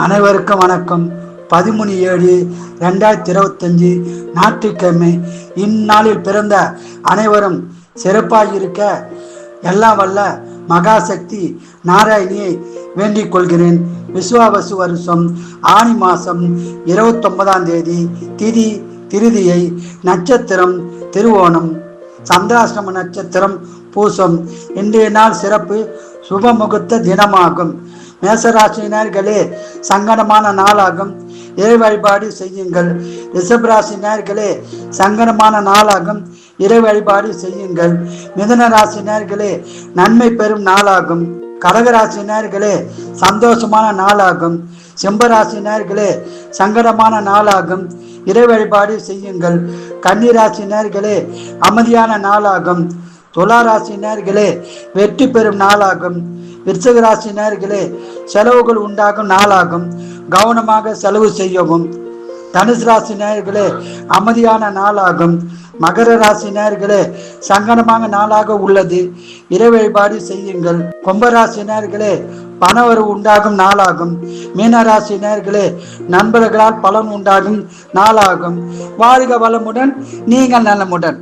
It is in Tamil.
அனைவருக்கும் வணக்கம். பதிமூணு ஏழு ரெண்டாயிரத்தி இருபத்தஞ்சு ஞாயிற்றுக்கிழமை இந்நாளில் பிறந்த அனைவரும் சிறப்பாக இருக்க எல்லாம் வல்ல மகாசக்தி நாராயணியை வேண்டிக் கொள்கிறேன். விஸ்வாவசு வருஷம் ஆனி மாதம் இருபத்தொன்பதாம் தேதி திதி திருதியை நட்சத்திரம் திருவோணம் சந்திராசிரம நட்சத்திரம் பூசம். இன்றைய நாள் சிறப்பு சுபமுகூர்த்த தினமாகும். மேசராசினர்களே சங்கடமான நாளாகும். இறை வழிபாடு செய்யுங்கள். ரிஷபராசினியர்களே சங்கடமான நாளாகும். இறை வழிபாடு செய்யுங்கள். மிதுன ராசினியர்களே நன்மை பெறும் நாளாகும். கடகராசினியர்களே சந்தோஷமான நாளாகும். சிம்பராசினியர்களே சங்கடமான நாளாகும். இறை வழிபாடு செய்யுங்கள். கன்னிராசினியர்களே அமைதியான நாளாகும். துளாராசினியர்களே வெற்றி பெறும் நாளாகும். விருச்சக ராசினியர்களே செலவுகள் உண்டாகும் நாளாகும். கவனமாக செலவு செய்யவும். தனுசு ராசி நேர்களே அமைதியான நாளாகும். மகர ராசி நேர்களே சங்கடமான நாளாக உள்ளது. இறை வழிபாடு செய்யுங்கள். கும்பராசி நேர்களே பணவரவு உண்டாகும் நாளாகும். மீனராசி நேர்களே நண்பர்களால் பலன் உண்டாகும் நாளாகும். வாழ்க வளமுடன் நீங்கள் நலமுடன்.